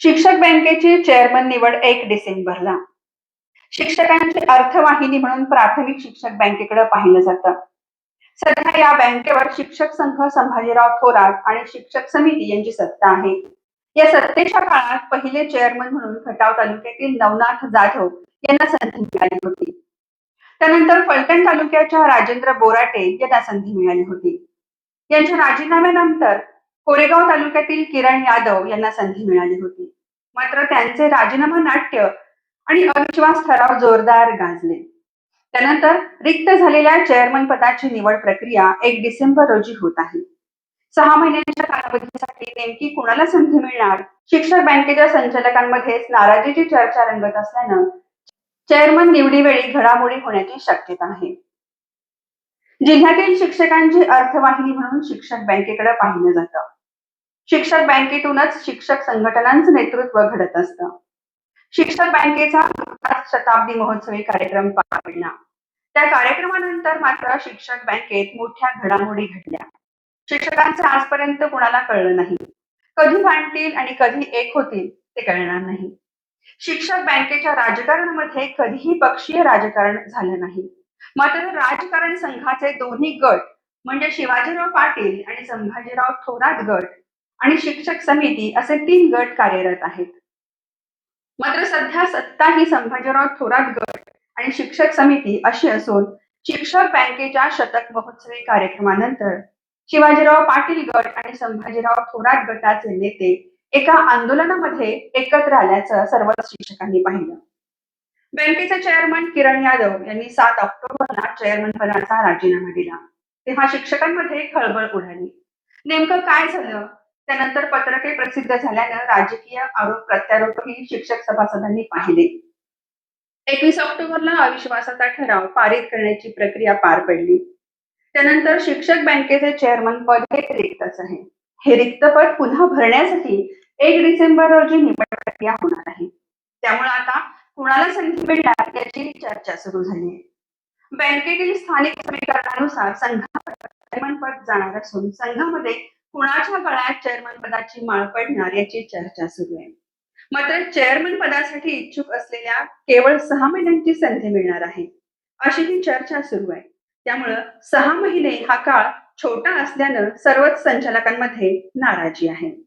शिक्षक बँकेची चेअरमन निवड एक डिसेंबरला. शिक्षकांची अर्थवाहिनी म्हणून प्राथमिक शिक्षक बँकेकडे पाहिलं जातं. सध्या या बँकेवर शिक्षक संघ संभाजीराव थोरात आणि शिक्षक समिती यांची सत्ता आहे. या सत्तेच्या काळात पहिले चेअरमन म्हणून खटाव तालुक्यातील नवनाथ जाधव यांना संधी मिळाली होती. त्यानंतर फलटण तालुक्याच्या राजेंद्र बोराटे यांना संधी मिळाली होती. यांच्या राजीनाम्यानंतर कोरेगाव तालुक्यातील किरण यादव यांना संधी मिळाली होती. मात्र त्यांचे राजीनामा नाट्य आणि अविश्वास ठराव जोरदार गाजले. त्यानंतर रिक्त झालेल्या चेअरमन पदाची निवड प्रक्रिया एक डिसेंबर रोजी होत आहे. सहा महिन्यांच्या कालावधीसाठी नेमकी कुणाला संधी मिळणार? शिक्षक बँकेच्या संचालकांमध्येच नाराजीची चर्चा रंगत असल्यानं चेअरमन निवडीवेळी घडामोडी होण्याची शक्यता आहे. जिल्ह्यातील शिक्षकांची अर्थवाहिनी म्हणून शिक्षक बँकेकडे पाहिलं जातं. शिक्षक बँकेतूनच शिक्षक संघटनांचं नेतृत्व घडत असतं. शिक्षक बँकेचा शताब्दी महोत्सवी कार्यक्रम पार पडला त्या कार्यक्रमानंतर मात्र शिक्षक बँकेत मोठ्या घडामोडी घडल्या. शिक्षकांचं आजपर्यंत कुणाला कळलं नाही. कधी भांडतील आणि कधी एक होतील ते कळणार नाही. शिक्षक बँकेच्या राजकारणामध्ये कधीही पक्षीय राजकारण झालं नाही. मात्र राजकारण संघाचे दोन्ही गट म्हणजे शिवाजीराव पाटील आणि संभाजीराव थोरात गट आणि शिक्षक समिती असे तीन गट कार्यरत आहेत. मात्र सध्या सत्ता ही संभाजीराव थोरात गट आणि शिक्षक समिती अशी असून शिक्षक बँकेच्या शतक महोत्सवी कार्यक्रमानंतर शिवाजीराव पाटील गट आणि संभाजीराव थोरात गटाचे नेते एका आंदोलनामध्ये एकत्र आल्याचं सर्वच शिक्षकांनी पाहिलं. बँकेचे चेअरमन किरण यादव यांनी सात ऑक्टोबरला चेअरमन पदाचा राजीनामा दिला. तेव्हा शिक्षकांमध्ये खळबळ उडाली. नेमकं काय झालं? त्यानंतर पत्रके प्रसिद्ध झाल्यानं राजकीय आरोप प्रत्यारोपही शिक्षक सभासदांनी पाहिले. एकवीस ऑक्टोबरला अविश्वासाचा ठराव पारित करण्याची प्रक्रिया पार पडली. त्यानंतर शिक्षक बँकेचे चेअरमन पद हे रिक्तच आहे. हे रिक्त पद पुन्हा भरण्यासाठी एक डिसेंबर रोजी निवड प्रक्रिया होणार आहे. त्यामुळे आता कुणाला संधी मिळणार याची चर्चा सुरू झाली आहे. बँकेतील स्थानिक समीकरणानुसार संघात जाणार असून संघामध्ये कुणाच्या गळ्यात चेअरमन पदाची माळ पडणार याची चर्चा सुरू आहे. मात्र चेअरमन पदासाठी इच्छुक असलेल्या केवळ सहा महिन्यांची संधी मिळणार आहे. अशी ही चर्चा सुरू आहे. त्यामुळं सहा महिने हा काळ छोटा असल्यानं सर्वच संचालकांमध्ये नाराजी आहे.